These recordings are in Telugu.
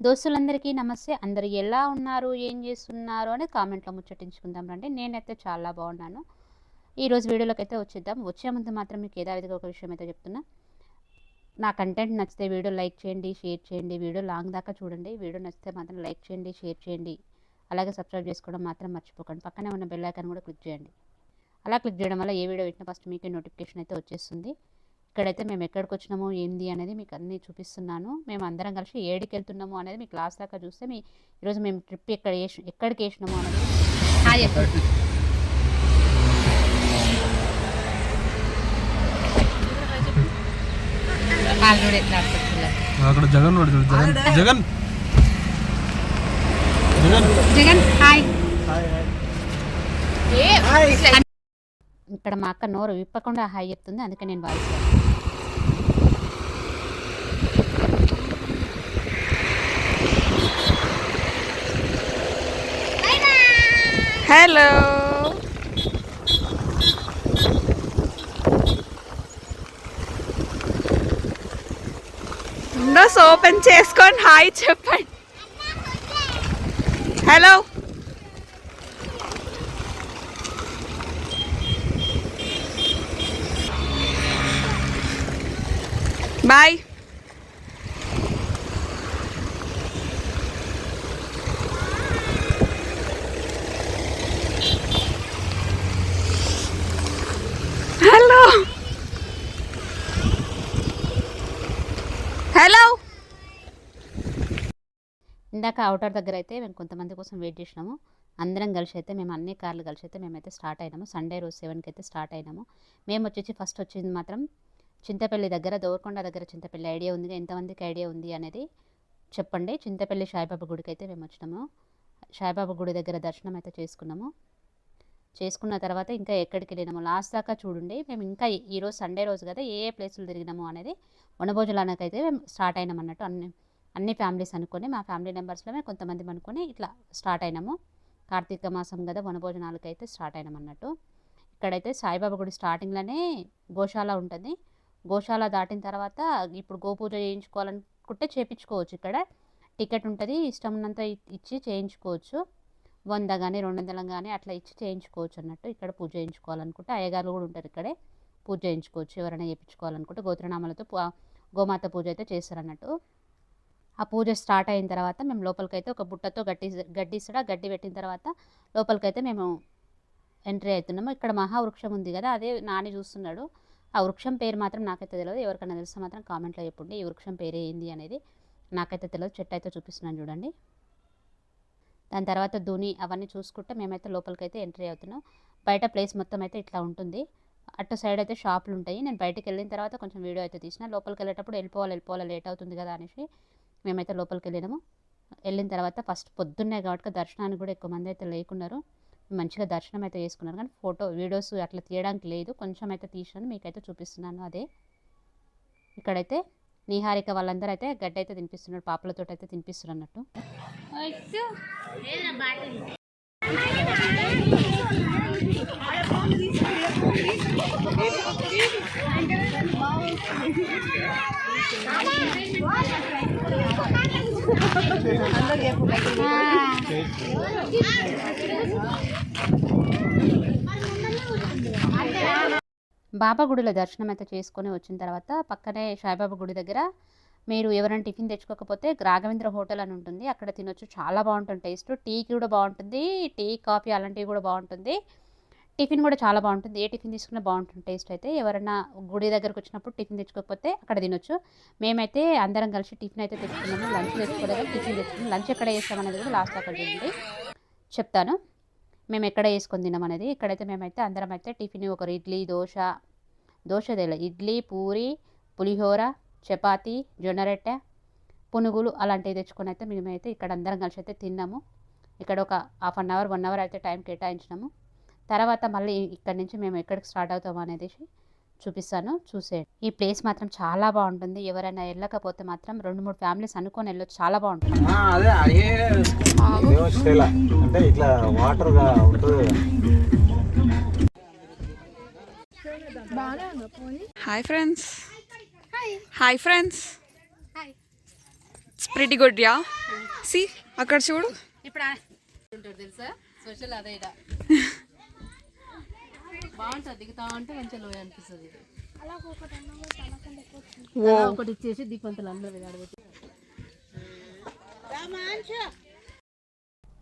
దోస్తులందరికీ నమస్తే. అందరు ఎలా ఉన్నారు? ఏం చేస్తున్నారు? అని కామెంట్లో ముచ్చటించుకుందాం రండి. నేనైతే చాలా బాగున్నాను. ఈరోజు వీడియోలోకి అయితే వచ్చేద్దాం. వచ్చే ముందు మాత్రం మీకు ఏదావిధంగా ఒక విషయం అయితే చెప్తున్నా. నా కంటెంట్ నచ్చితే వీడియో లైక్ చేయండి షేర్ చేయండి. వీడియో లాంగ్ దాకా చూడండి. వీడియో నచ్చితే మాత్రం లైక్ చేయండి షేర్ చేయండి. అలాగే సబ్స్క్రైబ్ చేసుకోవడం మాత్రం మర్చిపోకండి. పక్కనే ఉన్న బెల్ ఐకాన్ కూడా క్లిక్ చేయండి. అలా క్లిక్ చేయడం వల్ల ఏ వీడియో పెట్టినా ఫస్ట్ మీకే నోటిఫికేషన్ అయితే వచ్చేస్తుంది. ఇక్కడైతే మేము ఎక్కడికి వచ్చినాము ఏంది అనేది మీకు అన్నీ చూపిస్తున్నాను. మేము అందరం కలిసి ఏడికి వెళ్తున్నాము అనేది మీకు లాస్ట్ దాకా చూస్తే మీ ఈరోజు మేము ట్రిప్ ఎక్కడ వేసి ఎక్కడికి వేసినాము అనేది హాయ్ అక్కడ జగన్ జగన్. జగన్. జగన్. జగన్ హాయ్. ఇక్కడ మా అక్క నోరు విప్పకుండా హాయ్ చెప్తుంది అందుకే నేను వాయిస్ హలో విండోస్ ఓపెన్ చేసుకొని హాయ్ చెప్పండి. హలో బాయ్ హలో హలో ఇందాక అవుటర్ దగ్గర అయితే మేము కొంతమంది కోసం వెయిట్ చేసినాము. అందరం కలిసి అయితే మేము అన్ని కార్లు కలిసి అయితే మేమైతే స్టార్ట్ అయినాము. సండే రోజు సెవెన్కి అయితే స్టార్ట్ అయినాము. మేము వచ్చేసి ఫస్ట్ వచ్చింది మాత్రం చింతపల్లి దగ్గర దోరకొండ దగ్గర చింతపల్లి ఐడియా ఉంది. ఎంతమందికి ఐడియా ఉంది అనేది చెప్పండి. చింతపల్లి సాయిబాబా గుడికి అయితే మేము వచ్చినాము. సాయిబాబా గుడి దగ్గర దర్శనం అయితే చేసుకున్నాము. చేసుకున్న తర్వాత ఇంకా ఎక్కడికి వెళ్ళినాము? లాస్ట్ దాకా చూడండి. మేము ఇంకా ఈరోజు సండే రోజు కదా ఏ ఏ ప్లేసులు తిరిగినాము అనేది వనభోజనానికైతే మేము స్టార్ట్ అయినాం అన్నట్టు అన్ని అన్ని ఫ్యామిలీస్ అనుకొని మా ఫ్యామిలీ మెంబర్స్లోనే కొంతమంది అనుకొని ఇట్లా స్టార్ట్ అయినాము. కార్తీక మాసం కదా వనభోజనాలకైతే అయితే స్టార్ట్ అయినాం అన్నట్టు. ఇక్కడైతే సాయిబాబా గుడి స్టార్టింగ్లోనే గోశాల ఉంటుంది. గోశాల దాటిన తర్వాత ఇప్పుడు గోపూజ చేయించుకోవాలనుకుంటే చేయించుకోవచ్చు ఇక్కడ టికెట్ ఉంటుంది ఇష్టం ఇచ్చి చేయించుకోవచ్చు. వంద కానీ రెండు వందల కానీ అట్లా ఇచ్చి చేయించుకోవచ్చు అన్నట్టు ఇక్కడ పూజ చేయించుకోవాలనుకుంటే అయ్యగారు కూడా ఉంటారు ఇక్కడే. పూజ చేయించుకోవచ్చు ఎవరైనా చేయించుకోవాలనుకుంటే గోత్రనామాలతో గోమాత పూజ అయితే చేస్తారన్నట్టు. ఆ పూజ స్టార్ట్ అయిన తర్వాత మేము లోపలికైతే ఒక బుట్టతో గడ్డి గడ్డిస్తాడు గడ్డి పెట్టిన తర్వాత లోపలికైతే మేము ఎంట్రీ అవుతున్నాము. ఇక్కడ మహావృక్షం ఉంది కదా అదే నాని చూస్తున్నాడు. ఆ వృక్షం పేరు మాత్రం నాకైతే తెలియదు ఎవరికైనా తెలిస్తే మాత్రం కామెంట్లో చెప్పండి. ఈ వృక్షం పేరు ఏంది అనేది నాకైతే తెలియదు చెట్టు అయితే చూపిస్తున్నాను చూడండి. దాని తర్వాత ధూని అవన్నీ చూసుకుంటే మేమైతే లోపలికైతే ఎంట్రీ అవుతున్నాం. బయట ప్లేస్ మొత్తం అయితే ఇట్లా ఉంటుంది. అటు సైడ్ అయితే షాపులు ఉంటాయి. నేను బయటకు వెళ్ళిన తర్వాత కొంచెం వీడియో అయితే తీసిన. లోపలికి వెళ్ళేటప్పుడు వెళ్ళిపోవాలి వెళ్ళిపోవాలి లేట్ అవుతుంది కదా అనేసి మేమైతే లోపలికి వెళ్ళినాము. వెళ్ళిన తర్వాత ఫస్ట్ పొద్దున్నే కాబట్టి దర్శనానికి కూడా ఎక్కువ మంది అయితే లేకున్నారు మంచిగా దర్శనం అయితే చేసుకున్నారు. కానీ ఫోటో వీడియోస్ అట్లా తీయడానికి లేదు. కొంచెం అయితే తీసాను మీకైతే చూపిస్తున్నాను అదే. ఇక్కడైతే నిహారిక వాళ్ళందరూ అయితే గడ్డ అయితే తినిపిస్తున్నారు. పాపలతో అయితే తినిపిస్తున్నారు అన్నట్టు. బాబా గుడిలో దర్శనం అయితే చేసుకొని వచ్చిన తర్వాత పక్కనే సాయిబాబా గుడి దగ్గర మీరు ఎవరైనా టిఫిన్ తెచ్చుకోకపోతే రాఘవేంద్ర హోటల్ అని ఉంటుంది. అక్కడ తినొచ్చు. చాలా బాగుంటుంది టేస్ట్. టీ కూడా బాగుంటుంది. టీ కాఫీ అలాంటివి కూడా బాగుంటుంది. టిఫిన్ కూడా చాలా బాగుంటుంది. ఏ టిఫిన్ తీసుకున్నా బాగుంటుంది టేస్ట్ అయితే. ఎవరైనా గుడి దగ్గరకు వచ్చినప్పుడు టిఫిన్ తెచ్చుకోకపోతే అక్కడ తినొచ్చు. మేమైతే అందరం కలిసి టిఫిన్ అయితే తెచ్చుకున్నాము. లంచ్ తెచ్చుకోలేదు. టిఫిన్ తెచ్చుకున్నాం లంచ్ ఎక్కడ చేస్తామనేది కూడా లాస్ట్ అక్కడ చూడండి చెప్తాను. మేము ఎక్కడ వేసుకొని తిన్నాం అనేది. ఇక్కడైతే మేమైతే అందరం అయితే టిఫిన్ ఒకరు ఇడ్లీ దోశ దోశ తెల ఇడ్లీ పూరి పులిహోర చపాతి జొన్నరొట్టె పునుగులు అలాంటివి తెచ్చుకొని అయితే మేమైతే ఇక్కడ అందరం కలిసి అయితే తిన్నాము. ఇక్కడ ఒక half an hour one hour అయితే టైం కేటాయించినాము. తర్వాత మళ్ళీ ఇక్కడ నుంచి మేము ఎక్కడికి స్టార్ట్ అవుతాము అనేది చూపిస్తాను చూసేయండి. ఈ ప్లేస్ మాత్రం చాలా బాగుంటుంది. ఎవరైనా వెళ్ళకపోతే మాత్రం రెండు మూడు ఫ్యామిలీస్ అనుకొని వెళ్ళొచ్చు. చాలా బాగుంటుంది. ఆ, అదే అదే దేవస్థల అంటే ఇట్లా వాటర్గా ఉంటుంది hi friends. Hi. Friends. Pretty good yeah see అక్కడ చూడు. ఇప్పుడు తెలుసా? స్పెషల్ అదే బాగుంటుంది దిగుతా ఉంటే మంచిగా లోయ అనిపిస్తుంది. ఒకటి ఇచ్చేసి దీపంతులు అందరూ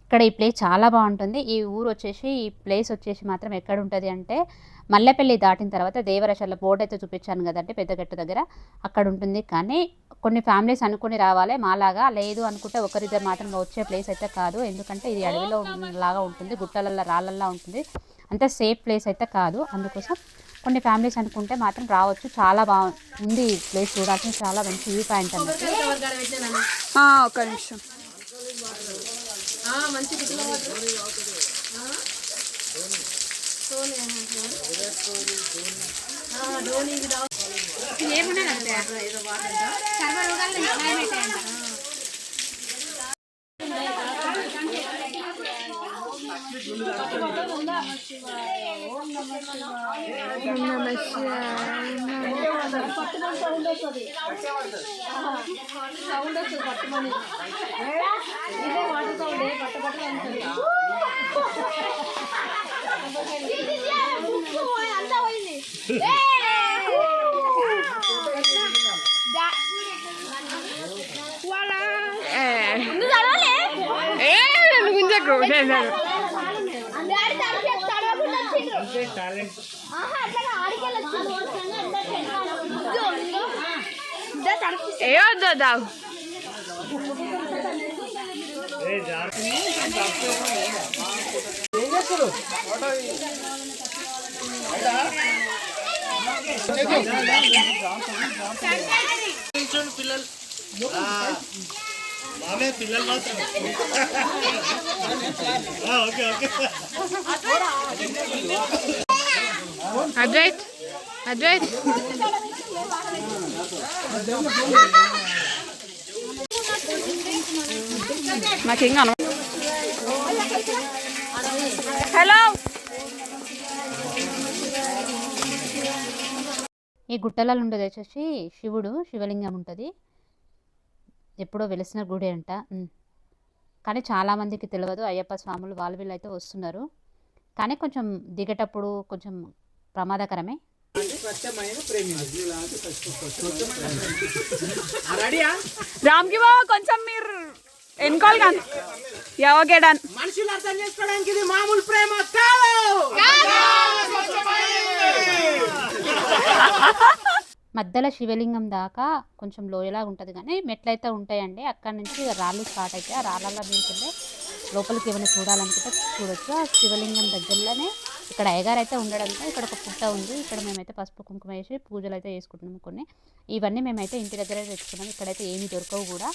ఇక్కడ ఈ ప్లేస్ చాలా బాగుంటుంది. ఈ ఊరు వచ్చేసి ఈ ప్లేస్ వచ్చేసి మాత్రం ఎక్కడ ఉంటుంది అంటే మల్లెపల్లి దాటిన తర్వాత దేవరశాల బోర్డు అయితే చూపించాను కదంటే పెద్దగట్టు దగ్గర. అక్కడ ఉంటుంది. కానీ కొన్ని ఫ్యామిలీస్ అనుకుని రావాలి. మాలాగా లేదు అనుకుంటే ఒకరిద్దరు మాత్రం వచ్చే ప్లేస్ అయితే కాదు. ఎందుకంటే ఇది అడవిలో ఉన్న- లాగా ఉంటుంది. గుట్టలల్లో రాళ్ళల్లా ఉంటుంది. అంత సేఫ్ ప్లేస్ అయితే కాదు. అందుకోసం కొన్ని ఫ్యామిలీస్ అనుకుంటే మాత్రం రావచ్చు. చాలా బాగుంది ఈ ప్లేస్ చూడాల్సిన చాలా మంచి వ్యూ పాయింట్ అన్నమాట ఆ, ఒక్క నిమిషం ఏ. ఏ, నన్ను గుంజకు రాను. ఏ వద్దు వద్దు మామే పిల్లలు మాత్రం ఓకే ఓకే. అద్వైత్ అద్వైత్ నాకేం అను హలో? ఈ గుట్టలలో ఉండేది వచ్చేసి శివుడు శివలింగం ఉంటుంది. ఎప్పుడో వెలిసిన గుడి అంట. కానీ చాలామందికి తెలియదు అయ్యప్ప స్వాములు వాళ్ళు వీళ్ళు అయితే వస్తున్నారు. కానీ కొంచెం దిగేటప్పుడు కొంచెం ప్రమాదకరమే? రామ్కి బాబా కొంచెం మీరు ఎన్కాల్ డన్. మనుషులు అర్థం చేసుకోవడానికి ఇది మామూలు ప్రేమ కాదు. మధ్యలో శివలింగం దాకా కొంచెం లోయలాగా ఉంటుంది కానీ మెట్లయితే ఉంటాయండి. అక్కడ నుంచి రాళ్ళు స్టార్ట్ అయితే ఆ రాళ్ళల్లో మీరుకుంటే లోపలికి ఏమైనా చూడాలనుకుంటే చూడొచ్చు. ఆ శివలింగం దగ్గరలోనే ఇక్కడ అయ్యగారు అయితే ఉండడంతో ఇక్కడ ఒక పుట్ట ఉంది. ఇక్కడ మేమైతే పసుపు కుంకుమ వేసి పూజలు అయితే చేసుకుంటున్నాము కొన్ని. ఇవన్నీ మేమైతే ఇంటి దగ్గరే తెచ్చుకున్నాం. ఇక్కడైతే ఏమీ దొరకవు కూడా.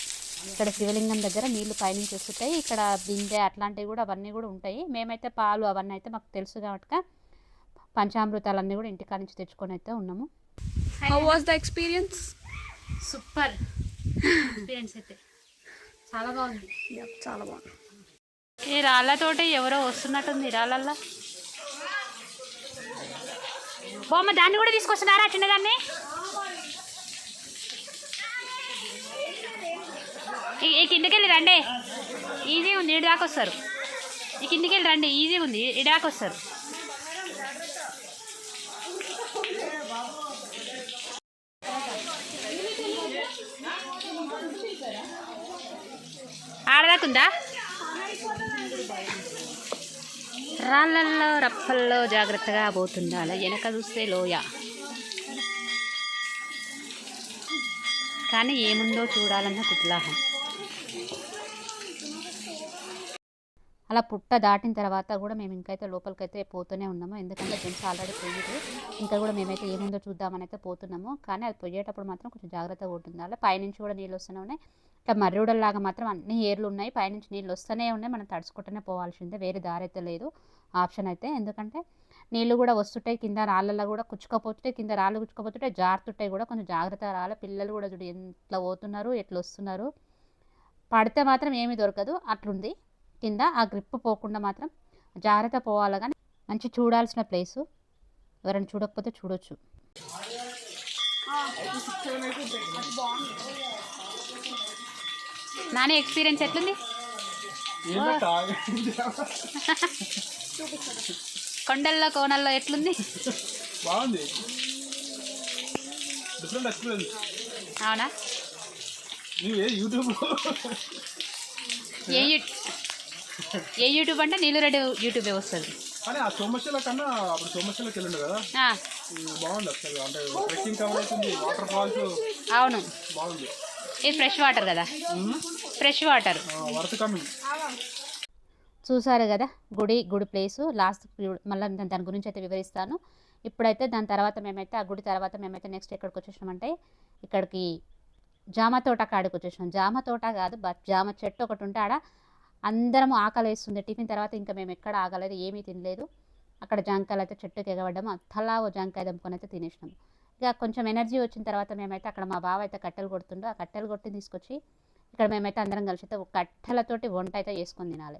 ఇక్కడ శివలింగం దగ్గర నీళ్ళు పైనుంచి వస్తుంటాయి ఇక్కడ బిందె అట్లాంటివి కూడా అవన్నీ కూడా ఉంటాయి. మేమైతే పాలు అవన్నీ అయితే మాకు తెలుసు కాబట్టి పంచామృతాలన్నీ కూడా ఇంటికాడ నుంచి తెచ్చుకొని అయితే ఉన్నాము. How was the experience super experience అయితే. చాలా బాగుంది. చాలా బాగుంది. ఈ రాళ్ళతోటి ఎవరో వస్తున్నట్టుంది ఈ రాళ్ళల్లో. బొమ్మ దాన్ని కూడా తీసుకొస్తున్నారా చిన్నదాన్ని? ఈ- కిందకెళ్ళి రండి. ఈజీ ఉంది ఇటు దాకా వస్తారు. ఈ కిందకెళ్ళి రండి ఈజీ ఉంది ఇటు దాకా వస్తారు. ఆడదాకుందా రాళ్ళల్లో రప్పల్లో జాగ్రత్తగా పోతుండాలి. వెనక చూస్తే లోయ. కానీ ఏముందో చూడాలన్న కుతూహలం. అలా పుట్ట దాటిన తర్వాత కూడా మేము ఇంకైతే లోపలికైతే పోతూనే ఉన్నాము. ఎందుకంటే జెంట్స్ ఆల్రెడీ పోయింది ఇంకా కూడా మేమైతే ఏముందో చూద్దామని అయితే పోతున్నాము. కానీ అది పోయేటప్పుడు మాత్రం కొంచెం జాగ్రత్తగా ఉంటుండాలి పైనుంచి కూడా నీళ్ళు వస్తూనే ఉన్నాయి. ఇట్లా మర్రిడల్లాగా మాత్రం అన్ని ఏర్లు ఉన్నాయి. పైనుంచి నీళ్ళు వస్తూనే ఉన్నాయి. మనం తడుచుకుంటూనే పోవాల్సిందే. వేరే దారి అయితే లేదు. ఆప్షన్ అయితే ఎందుకంటే నీళ్ళు కూడా వస్తుంటాయి. కింద రాళ్ళల్లో కూడా కుచ్చుకపోతుంటాయి. కింద రాళ్ళు కుచ్చుకపోతుంటాయి. జారుతుంటాయి కూడా. కొంచెం జాగ్రత్తగా రావాలి. పిల్లలు కూడా చూడు ఎట్లా పోతున్నారు ఎట్లా వస్తున్నారు. పడితే మాత్రం ఏమీ దొరకదు. అట్లుంది. కింద ఆ గ్రిప్ పోకుండా మాత్రం జాగ్రత్త పోవాలి కానీ మంచి చూడాల్సిన ప్లేసు. ఎవరైనా చూడకపోతే చూడొచ్చు. నాని ఎక్స్పీరియన్స్ ఎట్లుంది? కొండల్లో కోనల్లో ఎట్లుంది? బాగుంది. డిఫరెంట్ ఎక్స్పీరియన్స్ అవునా? నువ్వే యూట్యూబ్ ఏ యూ ఏ యూట్యూబ్ అంటే నీళ్ళరెడ్డి యూట్యూబే వస్తుంది? కానీ ఆ సోమశిల కన్నా అప్పుడు సోమశిలకి వెళ్ళండి కదా. ఆ, ఇది బాగుంది అసలు. అంటే ట్రెక్కింగ్ కవర్ అవుతుంది వాటర్ ఫాల్స్ అవును. బాగుంది. ఇది ఫ్రెష్ వాటర్ కదా? Fresh water. Worth coming. చూసారు కదా గుడి గుడి ప్లేసు లాస్ట్ మళ్ళీ దాని గురించి అయితే వివరిస్తాను. ఇప్పుడైతే దాని తర్వాత మేమైతే ఆ గుడి తర్వాత మేమైతే నెక్స్ట్ ఎక్కడికి వచ్చేసినామంటే ఇక్కడికి జామ తోట కాడికి వచ్చేసినాం. జామ తోట కాదు బట్ జామ చెట్టు ఒకటి ఉంటే ఆడ అందరం ఆకలి వేస్తుంది టిఫిన్ తర్వాత ఇంకా మేము ఎక్కడ ఆగలేదు ఏమీ తినలేదు. అక్కడ జాంకాయలు అయితే చెట్టుకు ఎగబడ్డాము తలా ఓ జాంకాయ దమ్ముకొని అయితే తినేసినాము ఇక కొంచెం ఎనర్జీ వచ్చిన తర్వాత మేమైతే అక్కడ మా బావ అయితే కట్టెలు కొడుతుండో. ఆ కట్టెలు కొట్టి తీసుకొచ్చి ఇక్కడ మేమైతే అందరం కలిసి అయితే కట్టెలతోటి వంట అయితే చేసుకొని తినాలి.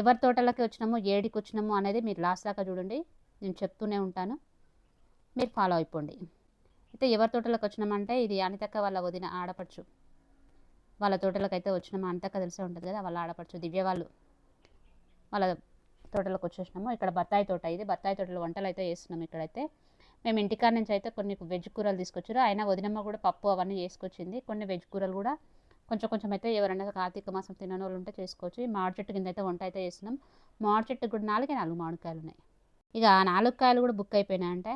ఎవరి తోటలకి వచ్చినాము ఏడికి వచ్చినాము అనేది మీరు లాస్ట్ దాకా చూడండి. నేను చెప్తూనే ఉంటాను. మీరు ఫాలో అయిపోండి. అయితే ఎవరి తోటలకు వచ్చినామంటే ఇది అనితక్క వాళ్ళ వదిన ఆడపడుచు. వాళ్ళ తోటలకు అయితే వచ్చినామో? అంతా తెలిసే ఉంటుంది కదా వాళ్ళ ఆడపడుచు దివ్య వాళ్ళు. వాళ్ళ తోటలకు వచ్చేసినాము. ఇక్కడ బత్తాయి తోట ఇది. బత్తాయి తోటలో వంటలు అయితే చేస్తున్నాం ఇక్కడైతే. మేము ఇంటికాడ నుంచి అయితే కొన్ని వెజ్ కూరలు తీసుకొచ్చారు. ఆయన వదినమ్మ కూడా పప్పు అవన్నీ చేసుకొచ్చింది. కొన్ని వెజ్ కూరలు కూడా కొంచెం కొంచెం అయితే ఎవరైనా కార్తీక మాసం తినని వాళ్ళు ఉంటే చేసుకోవచ్చు. ఈ మామిడి చెట్టు కింద అయితే వంట అయితే చేస్తున్నాం. మామిడి చెట్టు కూడా నాలుగే నాలుగు మామిడికాయలు ఉన్నాయి. ఇక ఆ నాలుగు కాయలు కూడా బుక్ అయిపోయినాయంట.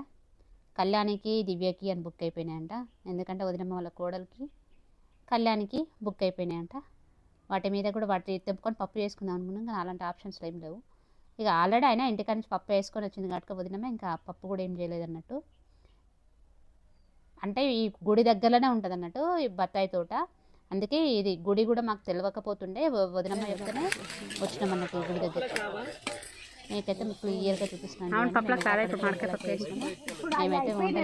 కళ్యాణికి దివ్యకి అని బుక్ అయిపోయినాయంట. ఎందుకంటే వదినమ్మ వాళ్ళ కోడలికి కళ్యాణికి బుక్ అయిపోయినాయంట. వాటి మీద కూడా వాటి తెంపుకొని పప్పు చేసుకుందాం అనుకున్నాం కానీ అలాంటి ఆప్షన్స్ ఏం లేవు. ఇక ఆల్రెడీ అయినా ఇంటికాడ నుంచి పప్పు వేసుకొని వచ్చింది కాబట్టి వదినమే ఇంకా పప్పు కూడా ఏం చేయలేదు అన్నట్టు. అంటే ఈ గుడి దగ్గరలోనే ఉంటుంది అన్నట్టు ఈ బత్తాయి తోట. అందుకే ఇది గుడి కూడా మాకు తెలియకపోతుండే వదినమ్మ చెప్తేనే వచ్చినాం అన్నట్టు గుడి దగ్గర మీకైతే మీకు క్లియర్గా చూపిస్తున్నాను అవును. పప్పులో ఎక్కడ ఇప్పుడు మామిడికాయ పప్పు పప్పు వేసుకున్నాము. మేమైతే వంటలు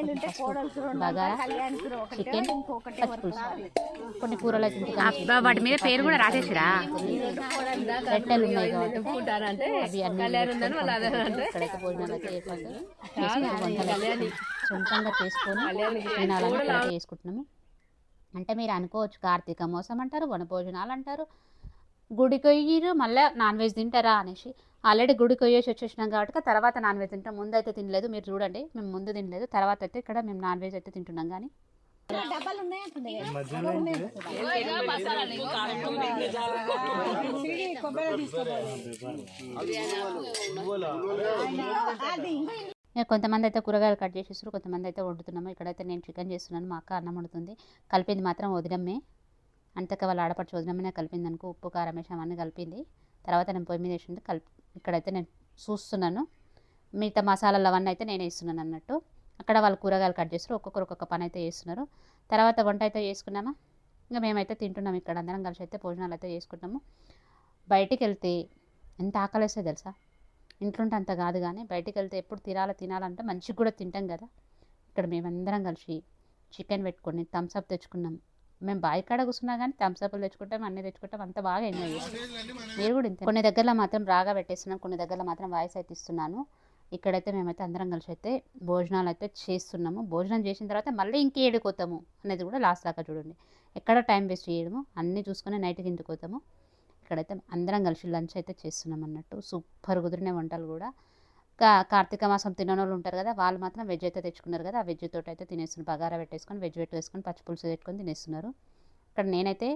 ఏం చేసుకున్నాం బగారా చికెన్ పచ్చిపులుసు కొన్ని కూరలు అయితే వాటి మీద పేరు కూడా రాసేసిరా? రొట్టెలు ఉన్నాయి కాబట్టి అవి అన్ని. ఇక్కడైతే భోజనాలు అయితే వంటలు సొంతంగా చేసుకొని తినాలని చేసుకుంటున్నాము. అంటే మీరు అనుకోవచ్చు కార్తీక మోసం అంటారు వనభోజనాలు అంటారు. గుడికి పోయిరు మళ్ళీ నాన్ వెజ్ తింటారా అనేసి. ఆల్రెడీ గుడికి పోయేసి వచ్చేసినాం కాబట్టి తర్వాత నాన్ వెజ్ తింటాం. ముందు అయితే తినలేదు. మీరు చూడండి. మేము ముందు తినలేదు. తర్వాత అయితే ఇక్కడ మేము నాన్ వెజ్ అయితే తింటున్నాం కానీ. కొంతమంది అయితే కూరగాయలు కట్ చేసేస్తారు కొంతమంది అయితే వండుతున్నాము. ఇక్కడైతే నేను చికెన్ చేస్తున్నాను. మా అక్క అన్నం వండుతుంది. కలిపింది మాత్రం వదినమ్మే. అంతక వాళ్ళ ఆడపడుచు వదినమ్మనే కలిపింది అనుకో. ఉప్పు కారం వేసి అవన్నీ కలిపింది. తర్వాత నేను పొయ్యి మీద వేసింది. కలిపి ఇక్కడైతే నేను చూస్తున్నాను. మిగతా మసాలాలు అవన్నీ అయితే నేను వేస్తున్నాను అన్నట్టు. అక్కడ వాళ్ళు కూరగాయలు కట్ చేస్తారు. ఒక్కొక్కరు ఒక్కొక్క పని అయితే చేస్తున్నారు. తర్వాత వంట అయితే చేసుకున్నామా? ఇంకా మేమైతే తింటున్నాం ఇక్కడ. అందరం కలిసి అయితే భోజనాలు అయితే చేసుకుంటాము బయటికి వెళ్తే ఎంత ఆకలేస్తే తెలుసా? ఇంట్లో ఉంటే అంత కాదు కానీ బయటికి వెళ్తే ఎప్పుడు తినాలి తినాలంటే మంచిగా కూడా తింటాం కదా. ఇక్కడ మేమందరం కలిసి చికెన్ పెట్టుకొని థమ్స్అప్ తెచ్చుకున్నాం. మేము బావి కాడ కూర్చున్నా కానీ థమ్స్అప్లు తెచ్చుకుంటాం అన్నీ తెచ్చుకుంటాం అంత బాగా ఎంజాయ్ చేస్తాం మీరు కూడా ఇంత. కొన్ని దగ్గరలో మాత్రం రాగా పెట్టేస్తున్నాం కొన్ని దగ్గరలో మాత్రం వాయిస్ అయితే ఇస్తున్నాను. ఇక్కడైతే మేమైతే అందరం కలిసి అయితే భోజనాలు అయితే చేస్తున్నాము. భోజనం చేసిన తర్వాత మళ్ళీ ఇంకేడికి పోతాము అనేది కూడా లాస్ట్ దాకా చూడండి. ఎక్కడ టైం వేస్ట్ చేయడము అన్నీ చూసుకొని నైట్కి ఇంటికి పోతాము. ఇక్కడైతే అందరం కలిసి లంచ్ అయితే చేస్తున్నాం అన్నట్టు. సూపర్ కుదిరిన వంటలు కూడా. కా కార్తీక మాసం తినని వాళ్ళు ఉంటారు కదా వాళ్ళు మాత్రం వెజ్ అయితే తెచ్చుకున్నారు కదా ఆ వెజ్ తోటి అయితే తినేస్తున్నారు. బగారా పెట్టేసుకొని వెజ్ పెట్టేసుకొని పచ్చిపులుసు పెట్టుకొని తినేస్తున్నారు. ఇక్కడ నేనైతే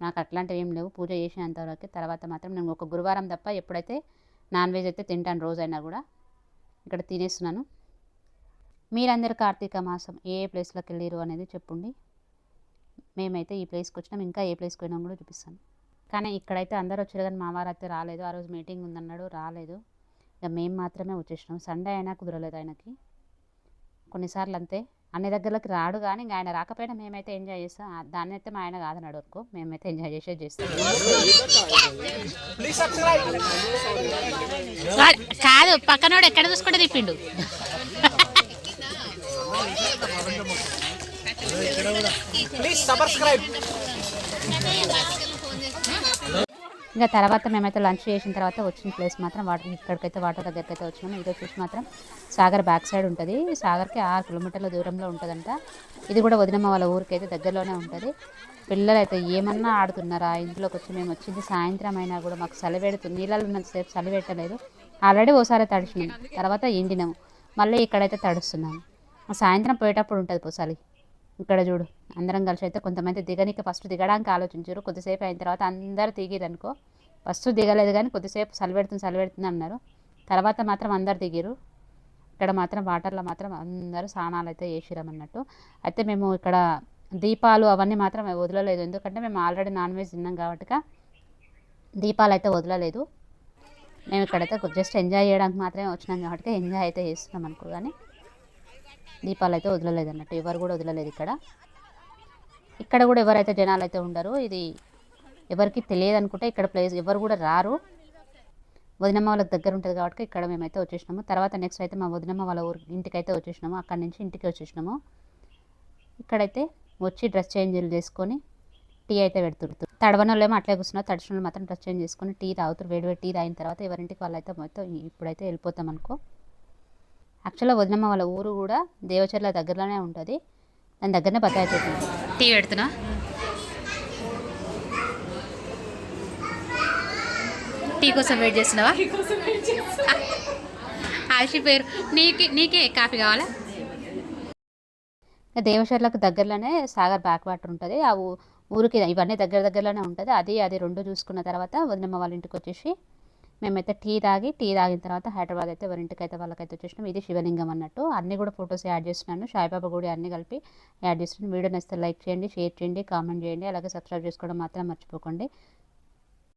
నాకు అట్లాంటివి ఏం లేవు. పూజ చేసినంతవరకు తర్వాత మాత్రం నేను ఒక గురువారం తప్ప ఎప్పుడైతే నాన్ వెజ్ అయితే తింటాను రోజైనా కూడా ఇక్కడ తినేస్తున్నాను. మీరందరూ కార్తీక మాసం ఏ ఏ ప్లేస్లోకి వెళ్ళారు అనేది చెప్పండి. మేమైతే ఈ ప్లేస్కి వచ్చినాం ఇంకా ఏ ప్లేస్కి పోయినాం కూడా చూపిస్తాను. కానీ ఇక్కడైతే అందరూ వచ్చారు కానీ మా వారు అయితే రాలేదు. ఆ రోజు మీటింగ్ ఉందన్నాడు రాలేదు. ఇక మేము మాత్రమే వచ్చేసినాం. సండే అయినా కుదరలేదు ఆయనకి. కొన్నిసార్లు అంతే అన్ని దగ్గరలోకి రాడు కానీ ఇంకా ఆయన రాకపోయినా మేమైతే ఎంజాయ్ చేస్తాం. దాన్ని అయితే మా ఆయన కాదన్నాడు వరకు. మేమైతే ఎంజాయ్ చేసేది చేస్తాం. కాదు పక్కనోడు ఎక్కడ చూసుకుంటే తిప్పిండు. ప్లీజ్ సబ్స్క్రైబ్ ఇంకా తర్వాత మేమైతే లంచ్ చేసిన తర్వాత వచ్చిన ప్లేస్ మాత్రం వాటర్ ఇక్కడికైతే వాటర్ దగ్గరికి అయితే వచ్చినాము. ఇది వచ్చేసి మాత్రం సాగర్ బ్యాక్ సైడ్ ఉంటుంది. సాగర్కి ఆరు కిలోమీటర్ల దూరంలో ఉంటుందంట. ఇది కూడా వదినమ్మ వాళ్ళ ఊరికి అయితే దగ్గరలోనే ఉంటుంది. పిల్లలు అయితే ఏమన్నా ఆడుతున్నారా? ఇంట్లోకి వచ్చి మేము వచ్చింది సాయంత్రం అయినా కూడా మాకు చలి పెడుతుంది. నీళ్ళలో ఉన్నంతసేపు చలి పెట్టలేదు. ఆల్రెడీ ఓసారి తడిచినాం. తర్వాత ఎండినాము. మళ్ళీ ఇక్కడైతే తడుస్తున్నాము. సాయంత్రం పోయేటప్పుడు ఉంటుంది పో ఇక్కడ చూడు. అందరం కలిసి అయితే కొంతమంది దిగనికి ఫస్ట్ దిగడానికి ఆలోచించారు. కొద్దిసేపు అయిన తర్వాత అందరు దిగిరనుకో ఫస్ట్ దిగలేదు కానీ కొద్దిసేపు చలి పెడుతుంది అన్నారు. తర్వాత మాత్రం అందరు దిగిరు. ఇక్కడ మాత్రం వాటర్లో మాత్రం అందరూ స్నానాలు అయితే చేసిరమన్నట్టు. అయితే మేము ఇక్కడ దీపాలు అవన్నీ మాత్రం వదలలేదు. ఎందుకంటే మేము ఆల్రెడీ నాన్ వెజ్ తిన్నాం కాబట్టి దీపాలు అయితే వదలలేదు. మేము ఇక్కడైతే జస్ట్ ఎంజాయ్ చేయడానికి మాత్రమే వచ్చినాం కాబట్టి ఎంజాయ్ అయితే చేస్తున్నాం అనుకో కానీ దీపాలు అయితే వదలలేదు అన్నట్టు. ఎవరు కూడా వదలలేదు ఇక్కడ. ఇక్కడ కూడా ఎవరైతే జనాలు అయితే ఉండరు ఇది ఎవరికి తెలియదు అనుకుంటే ఇక్కడ ప్లేస్ ఎవరు కూడా రారు. వదినమ్మ వాళ్ళకి దగ్గర ఉంటుంది కాబట్టి ఇక్కడ మేమైతే వచ్చేసినాము. తర్వాత నెక్స్ట్ అయితే మా వదినమ్మ వాళ్ళ ఊరి ఇంటికి అయితే వచ్చేసినాము. అక్కడి నుంచి ఇంటికి వచ్చేసినాము. ఇక్కడైతే వచ్చి డ్రెస్ చేంజ్లు చేసుకొని టీ అయితే పెడుతురు తడవని అట్లే కూర్చున్నారు. తడిచిన మాత్రం డ్రెస్ చేంజ్ చేసుకొని టీ తాగుతారు. వేడి వేడి టీ తాగిన తర్వాత ఎవరింటికి వాళ్ళైతే మొత్తం ఇప్పుడైతే వెళ్ళిపోతాం అనుకో. యాక్చువల్గా వదినమ్మ వాళ్ళ ఊరు కూడా దేవచర్ల దగ్గరలోనే ఉంటుంది. దాని దగ్గరనే బతాయి టీ పెడుతున్నా. టీ కోసం వెయిట్ చేస్తున్నావా? ఆల్షి పేరు. నీకు నీకే కాఫీ కావాలా? దేవశర్లకు దగ్గరలోనే సాగర్ బ్యాక్ వాటర్ ఉంటుంది. ఆ ఊరికి ఇవన్నీ దగ్గర దగ్గరలోనే ఉంటుంది. అది అది రెండు చూసుకున్న తర్వాత వదినమ్మ వాళ్ళ ఇంటికి వచ్చేసి మేమైతే టీ తాగి టీ తాగిన తర్వాత హైదరాబాద్ అయితే ఎవరింటికి అయితే వాళ్ళకైతే వచ్చేసినాం. ఇది శివలింగం అన్నట్టు. అన్నీ కూడా ఫొటోస్ యాడ్ చేస్తున్నాను. సాయిబాబా గుడి అన్నీ కలిపి యాడ్ చేస్తున్నాను. వీడియో నచ్చితే లైక్ చేయండి షేర్ చేయండి కామెంట్ చేయండి. అలాగే సబ్స్క్రైబ్ చేసుకోవడం మాత్రం మర్చిపోకండి.